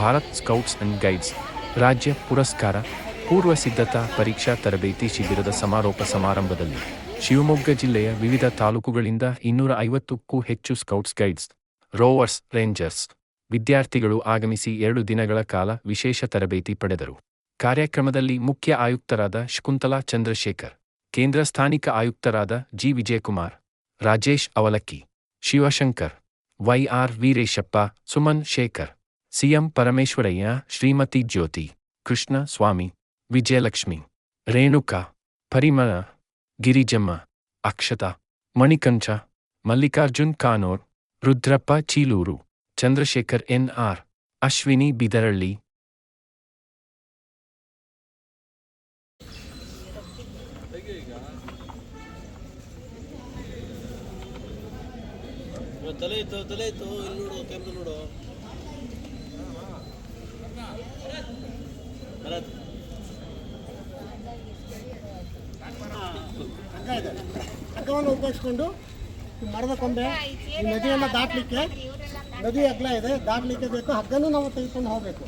Bharat scouts and guides, ರಾಜ್ಯ ಪುರಸ್ಕಾರ, ಪೂರ್ವ ಸಿದ್ಧತಾ ಪರೀಕ್ಷಾ ತರಬೇತಿ ಶಿಬಿರದ ಸಮಾರೋಪ ಸಮಾರಂಭದಲ್ಲಿ ಶಿವಮೊಗ್ಗ ಜಿಲ್ಲೆಯ ವಿವಿಧ ತಾಲೂಕುಗಳಿಂದ ಇನ್ನೂರ ಐವತ್ತಕ್ಕೂ ಹೆಚ್ಚು ಸ್ಕೌಟ್ಸ್ ಗೈಡ್ಸ್, ರೋವರ್ಸ್, ರೇಂಜರ್ಸ್ ವಿದ್ಯಾರ್ಥಿಗಳು ಆಗಮಿಸಿ ಎರಡು ದಿನಗಳ ಕಾಲ ವಿಶೇಷ ತರಬೇತಿ ಪಡೆದರು. ಕಾರ್ಯಕ್ರಮದಲ್ಲಿ ಮುಖ್ಯ ಆಯುಕ್ತರಾದ ಶಕುಂತಲಾ ಚಂದ್ರಶೇಖರ್, ಕೇಂದ್ರ ಸ್ಥಾನಿಕ ಆಯುಕ್ತರಾದ G. Vijayakumar, Rajesh Avalakki, Shivashankar YR Veereshappa, Suman Shekhar CM Parameshwaraiah, Shrimati Jyothi, Krishna Swamy, Vijayalakshmi, Renuka, Parimala, Girijamma, Akshata, Manikantha, Mallikarjun Kanur, Rudrappa Chilur, Chandrashekhar N R, Ashwini Bidarahalli. ತಲೆ ಇತ್ತು ತಲೆ ಇತ್ತು ಇಲ್ಲಿ ನೋಡು ಕೆಮ್ಮು ನೋಡು ಭರತ್ ಹಗ್ಗ ಇದೆ ಹಗ್ಗವನ್ನು ಉಪಯೋಗಿಸ್ಕೊಂಡು ಮರದ ಕೊಂಬೆ ಈ ನದಿಯನ್ನು ದಾಟಲಿಕ್ಕೆ ನದಿ ಹಗ್ಲ ಇದೆ, ದಾಟಲಿಕ್ಕೆ ಬೇಕು. ಹಗ್ಗನೂ ನಾವು ತೆಗೆದುಕೊಂಡು ಹೋಗಬೇಕು.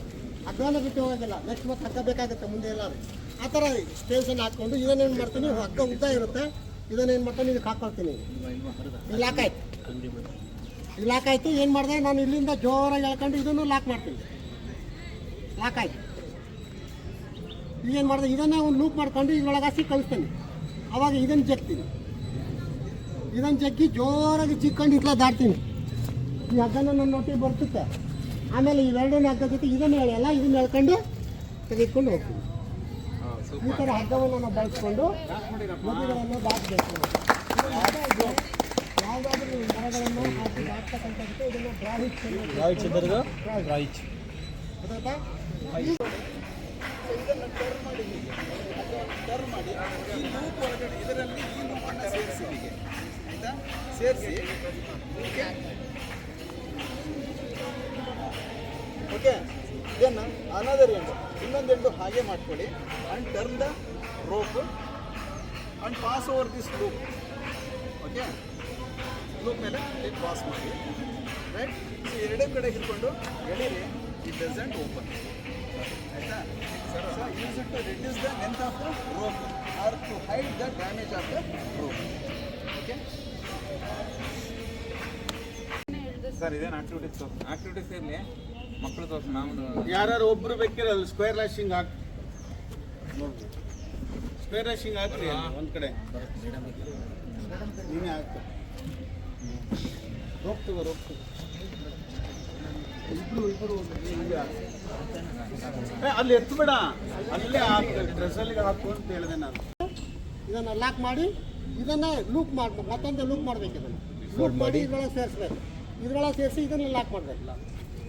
ಹಗ್ಗನೂ ಬಿಟ್ಟು ಹೋಗೋದಿಲ್ಲ. ನೆಕ್ಸ್ಟ್ ಮತ್ತೆ ಹಗ್ಗ ಬೇಕಾಗುತ್ತೆ ಮುಂದೆ ಎಲ್ಲಾದ್ರು ಆ ಥರ ಸ್ಟೇಷನ್ ಹಾಕ್ಕೊಂಡು ಇದನ್ನೇನು ಮಾಡ್ತೀನಿ? ಹಗ್ಗ ಉದ್ದ ಇರುತ್ತೆ. ಇದನ್ನೇನು ಮಾಡ್ತೀನಿ? ಇದಕ್ಕೆ ಹಾಕೊಳ್ತೀನಿ. ಇಲ್ಲಿ ಹಾಕಾಯ್ತು ಇಲ್ಲಿ ಹಾಕಾಯ್ತು ಏನು ಮಾಡಿದೆ? ನಾನು ಇಲ್ಲಿಂದ ಜೋರಾಗಿ ಹೇಳ್ಕೊಂಡು ಇದನ್ನು ಲಾಕ್ ಮಾಡ್ತೀನಿ. ಲಾಕ್ ಆಯ್ತು. ಈಗೇನು ಮಾಡಿದೆ? ಇದನ್ನೇ ಒಂದು ಲೂಪ್ ಮಾಡ್ಕೊಂಡು ಇದ್ರೊಳಗೆ ಹಾಕಿ ಕಳಿಸ್ತೀನಿ ಅವಾಗ ಇದನ್ನು ಜಗ್ತೀನಿ. ಇದನ್ನು ಜಗ್ಗಿ ಜೋರಾಗಿ ಚಿಕ್ಕೊಂಡು ಇಟ್ಲ ದಾಡ್ತೀನಿ ಈ ಹಗ್ಗನ ನನ್ನ ಒಟ್ಟಿಗೆ ಬರ್ತುತ್ತೆ ಆಮೇಲೆ ಇವೆರಡನೇ ಹಗ್ಗ ಜೊತೆ ಇದನ್ನು ಹೇಳಲ್ಲ ಇದನ್ನ ಹೇಳ್ಕೊಂಡು ತೆಗೆದುಕೊಂಡು ಹೋಗ್ತೀನಿ ಈ ಥರ ಹಗ್ಗವನ್ನು ನಾವು ಬಳಸ್ಕೊಂಡು ಮದುವೆಗಳನ್ನು ದಾಟಬೇಕು ಯಾವುದಾದ್ರೂ ಮರಗಳನ್ನು ಇದನ್ನು ಮಾಡಿ ಈ ಲೂಪ್ ಒಳಗಡೆ ಇದರಲ್ಲಿ ಈ ಲೂಪನ್ನು ಸೇರಿಸಿ ಆಯಿತಾ ಸೇರಿಸಿ. ಓಕೆ ಓಕೆ ಇದನ್ನು ಅನದರ್ ಎಂಡು ಇನ್ನೊಂದು ಎಂಡು ಹಾಗೆ ಮಾಡ್ಕೊಳ್ಳಿ. And turn the rope and pass over this loop okay loop ಮೇಲೆ ಇದು ಪಾಸ್ ಮಾಡಿ. ರೈಟ್ ಸೊ ಎರಡೇ ಕಡೆ ಹಿಡ್ಕೊಂಡು ಎಳೀರಿ ಇಟ್ ಡಸಂಟ್ ಓಪನ್ ಆಯಿತಾ? Sir use it to reduce the length of the rope or to hide the damage of the rope okay sir ಇದೇನು activities activities ಇರಲಿ ಮಕ್ಕಳು ತೋರಿಸಿ ನಾವು ಯಾರು ಒಬ್ರು ಬೇಕಿರ ಅಲ್ಲಿ ಸ್ಕ್ವೇರ್ ಲ್ಯಾಶಿಂಗ್ ಹಾಕಿ ಸ್ಕ್ವೇರ್ ಲ್ಯಾಶಿಂಗ್ ಹಾಕ್ರಿ ಅಲ್ಲಿ ಒಂದು ಕಡೆ. ನೀನೇ ಹಾಕು. ಹೋಗ್ತೀವ ತಗೋ ಇಬ್ರು ಇಬ್ರು ಅಲ್ಲಿ ಎತ್ತಬೇಡ ಅಲ್ಲೇ ಹಾಕು ಡ್ರೆಸ್ಸಲ್ಲಿಗೆ ಹಾಕು ಅಂತ ಹೇಳಿದೆ ನಾನು. ಇದನ್ನು ಲಾಕ್ ಮಾಡಿ ಇದನ್ನ ಲೂಪ್ ಮಾಡ್ಬೇಕು ಮತ್ತೊಂದು ಲೂಕ್ ಮಾಡ್ಬೇಕು ಇದನ್ನು ಲೂಪ್ ಮಾಡಿ. ಇದ್ರೊಳಗೆ ಸೇರಿಸ್ಬೇಕು. ಇದ್ರೊಳಗೆ ಸೇರಿಸಿ ಇದನ್ನ ಲಾಕ್ ಮಾಡಬೇಕು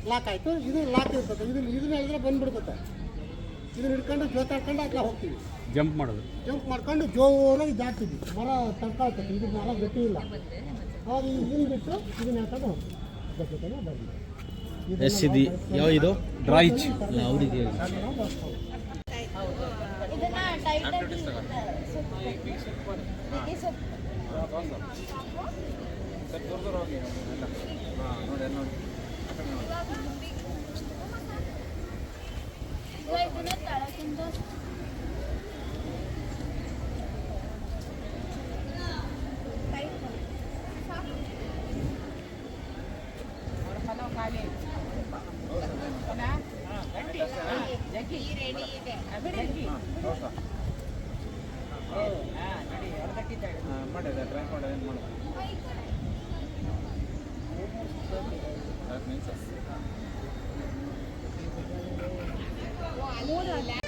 ಲಾಕ್ ಆಯಿತು ಇದು ಲಾಕ್ ಇರ್ತದೆ ಇದನ್ನ ಇದನ್ನ ಹೇಳಿದ್ರೆ ಬಂದ್ಬಿಡ್ತದೆ ಇದನ್ನ ಹಿಡ್ಕೊಂಡು ಜೋತಾಡ್ಕೊಂಡು ಅಟ್ಲ ಹೋಗ್ತೀವಿ ಜಂಪ್ ಮಾಡೋದು ಜಂಪ್ ಮಾಡ್ಕೊಂಡು ಜೋರಾಗಿ ಜಾಡ್ತೀವಿ ಮರ ತಡ್ಕೊಳ್ತದೆ ಇದು ಮರ ಗಟ್ಟಿ ಇಲ್ಲ ಅವಾಗ ಇದನ್ನ ಬಿಟ್ಟು ಇದನ್ನ ಹೇಳ್ಕೊಂಡು ಹೋಗ್ತೀವಿ ಬರಲಿ ಎಸ್ ಇದು ಯಾವ ಇದು ಡ್ರಾಯ್ಚ್ ಅವರಿಗೆ ಇದನ್ನ ಸೊಪ್ಪು ಸರ್ ದೂರ ದೂರ ಹೋಗಿ ಎಲ್ಲ ಹಾಂ ನೋಡಿ ಅಲ್ಲಿ ನೋಡಿ ಆ ಕಡೆ ನೋಡಿ ಇವಾಗ ಇದನ್ನ ತಳಕಿಂದ ಟೈಟ್ ಮಾಡಿ ಸಾಕು ಹಾಂ ಮಾಡಿ ಅದೇ ಟ್ರೈ ಮಾಡಿ ಏನು ಮಾಡೋದು That means ಮೂರು ಅಲ್ಲ